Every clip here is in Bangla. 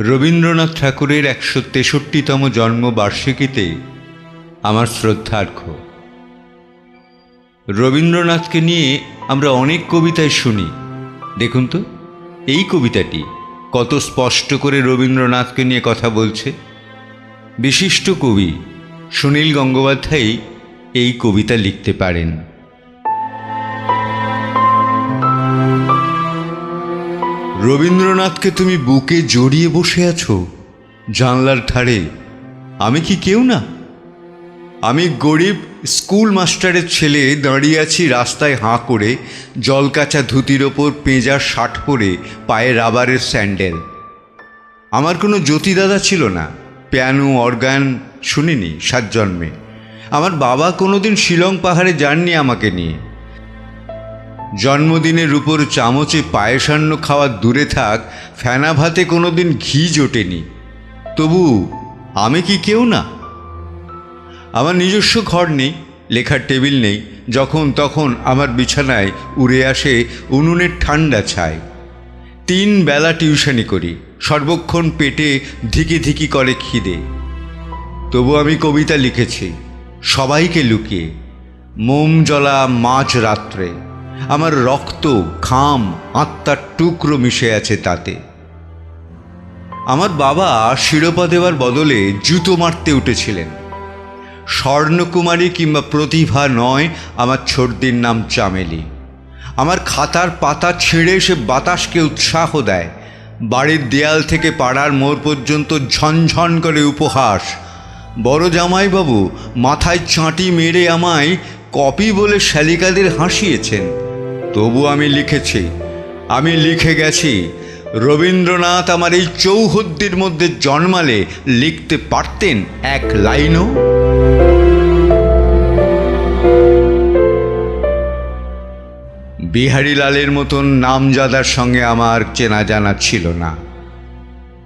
রবীন্দ্রনাথ ঠাকুরের একশো তেষট্টিতম জন্মবার্ষিকীতে আমার শ্রদ্ধার্ঘ। রবীন্দ্রনাথকে নিয়ে আমরা অনেক কবিতায় শুনি। দেখুন তো, এই কবিতাটি। কত স্পষ্ট করে রবীন্দ্রনাথকে নিয়ে কথা বলছে। বিশিষ্ট কবি সুনীল গঙ্গোপাধ্যায় এই কবিতা লিখতে পারেন। রবীন্দ্রনাথকে তুমি বুকে জড়িয়ে বসে আছো? জানলার ধারে আমি কি কেউ না? আমি গরিব স্কুল মাস্টারের ছেলে দাঁড়িয়ে আছি রাস্তায় হাঁ করে জলকাচা ধুতির ওপর পেঁজার শার্ট পরে পায়ে রাবারের স্যান্ডেল। আমার কোনো জ্যোতিদাদা ছিল না। পিয়ানো, অর্গান, শুনিনি সাত জন্মে। আমার বাবা কোনোদিন শিলং পাহাড়ে যাননি আমাকে নিয়ে। জন্মদিনের উপর চামচে পায়েসান্ন খাওয়া দূরে থাক, ফেনা ভাতে কোনোদিন ঘি জোটেনি। তবু আমি কি কেউ না? আমার নিজস্ব ঘর নেই, লেখার টেবিল নেই, যখন তখন আমার বিছানায় উড়ে আসে উনুনের ঠান্ডা ছায় তিন বেলা টিউশনি করি, সর্বক্ষণ পেটে ধিকি ধিকি করে খিদে। তবু আমি কবিতা লিখেছি, সবাইকে লুকিয়ে। মোম জ্বলা মাঝ রাত্রে, আমার রক্ত, ঘাম, আত্মার টুকরো মিশে আছে তাতে। আমার বাবা শিরোপা দেওয়ার বদলে জুতো মারতে উঠেছিলেন। স্বর্ণকুমারী কিংবা প্রতিভা নয়, আমার ছোটদির নাম চামেলি। আমার খাতার পাতা ছিঁড়ে সে বাতাসকে উৎসাহ দেয়। বাড়ির দেয়াল থেকে পাড়ার মোড় পর্যন্ত ঝনঝন করে উপহাস। বড় জামাইবাবু মাথায় চাঁটি মেরে আমায় কপি বলে শালিকাদের হাসিয়েছেন। তবু আমি লিখেছি, আমি লিখে গেছি, রবীন্দ্রনাথ আমার এই চৌহদ্দির মধ্যে জন্মালে লিখতে পারতেন এক লাইনও। বিহারীলালের মতন নামজাদার সঙ্গে আমার চেনা জানা ছিল না।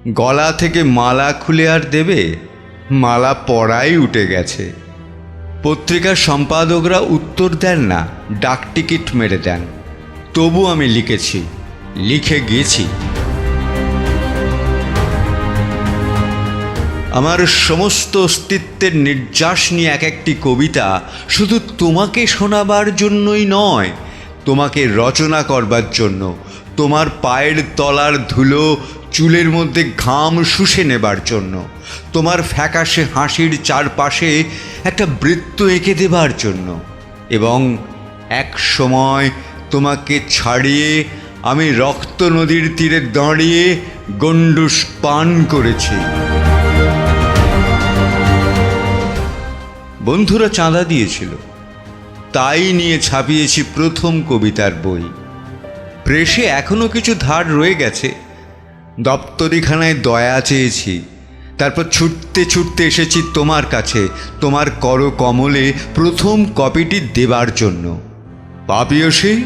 গলা থেকে মালা খুলে আর দেবে, মালা পড়াই উঠে গেছে। পত্রিকার সম্পাদকরা উত্তর দেন না, ডাক টিকিট মেরে দেন। তবু আমি লিখেছি, লিখে গেছি। আমার সমস্ত অস্তিত্বের নির্যাস নিয়ে এক একটি কবিতা শুধু তোমাকে শোনাবার জন্যই নয় তোমাকে রচনা করবার জন্য। তোমার পায়ের তলার ধুলো চুলের মধ্যে ঘাম শুষে নেবার জন্য। তোমার ফ্যাকাশে হাসির চারপাশে একটা বৃত্ত এঁকে দেবার জন্য। এবং এক সময় তোমাকে ছাড়িয়ে আমি রক্ত নদীর তীরে দাঁড়িয়ে গণ্ডুস পান করেছি। বন্ধুরা চাঁদা দিয়েছিল। তাই নিয়ে ছাপিয়েছি প্রথম কবিতার বই। প্রেসে এখনও কিছু ধার রয়ে গেছে। দপ্তরিখানায় দয়া চেয়েছি। তারপর ছুটতে ছুটতে এসেছি তোমার কাছে। তোমার কর কমলে প্রথম কপিটি দেবার জন্য। পাপিয়সী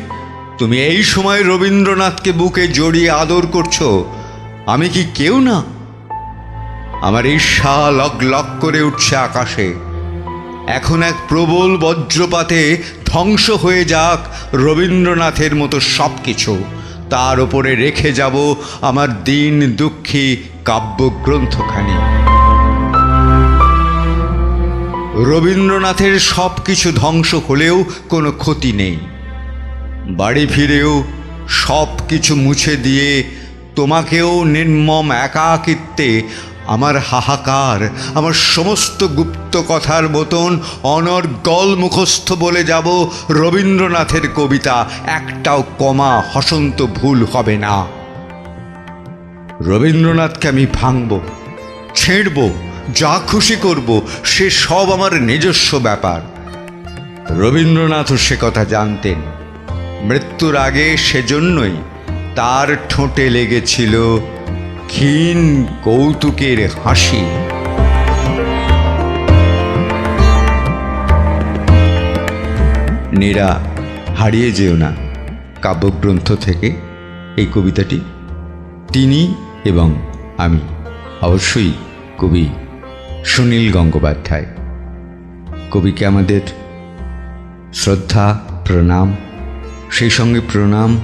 তুমি এই সময় রবীন্দ্রনাথকে বুকে জড়িয়ে আদর করছ। আমি কি কেউ না? আমার ঈর্ষা লক লক করে উঠছে আকাশে। এখন এক প্রবল বজ্রপাতে ধ্বংস হয়ে যাক রবীন্দ্রনাথের মতো সব কিছু তার ওপরে রেখে যাব আমার দিন দুঃখী কাব্যগ্রন্থখানি। রবীন্দ্রনাথের সব কিছু ধ্বংস হলেও কোনো ক্ষতি নেই। বাড়ি ফিরেও সব কিছু মুছে দিয়ে তোমাকেও নির্মম একাকিত্বে আমার হাহাকার, আমার সমস্ত গুপ্ত কথার মতন অনর্গল মুখস্থ বলে যাব রবীন্দ্রনাথের কবিতা, একটাও কমা হসন্ত ভুল হবে না। রবীন্দ্রনাথকে আমি ভাঙব, ছেড়ব, যা খুশি করব, সে সব আমার নিজস্ব ব্যাপার। রবীন্দ্রনাথও সে কথা জানতেন। মৃত্যুর আগে সেজন্যই তার ঠোঁটে লেগেছিল ক্ষীণ কৌতুকের হাসি। নীরা, হারিয়ে যেও না। কাব্যগ্রন্থ থেকে এই কবিতাটি তিনি এবং আমি, অবশ্যই কবি সুনীল গঙ্গোপাধ্যায়। কবিকে আমাদের শ্রদ্ধা, প্রণাম, সেই সঙ্গে প্রণাম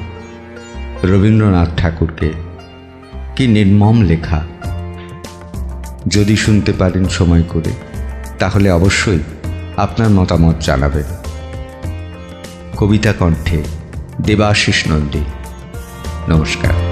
রবীন্দ্রনাথ ঠাকুরকে। কি নির্মম লেখা। যদি শুনতে পারেন সময় করে, তাহলে অবশ্যই আপনার মতামত জানাবেন। কবিতা কণ্ঠে দেবাশিস নন্দী। নমস্কার।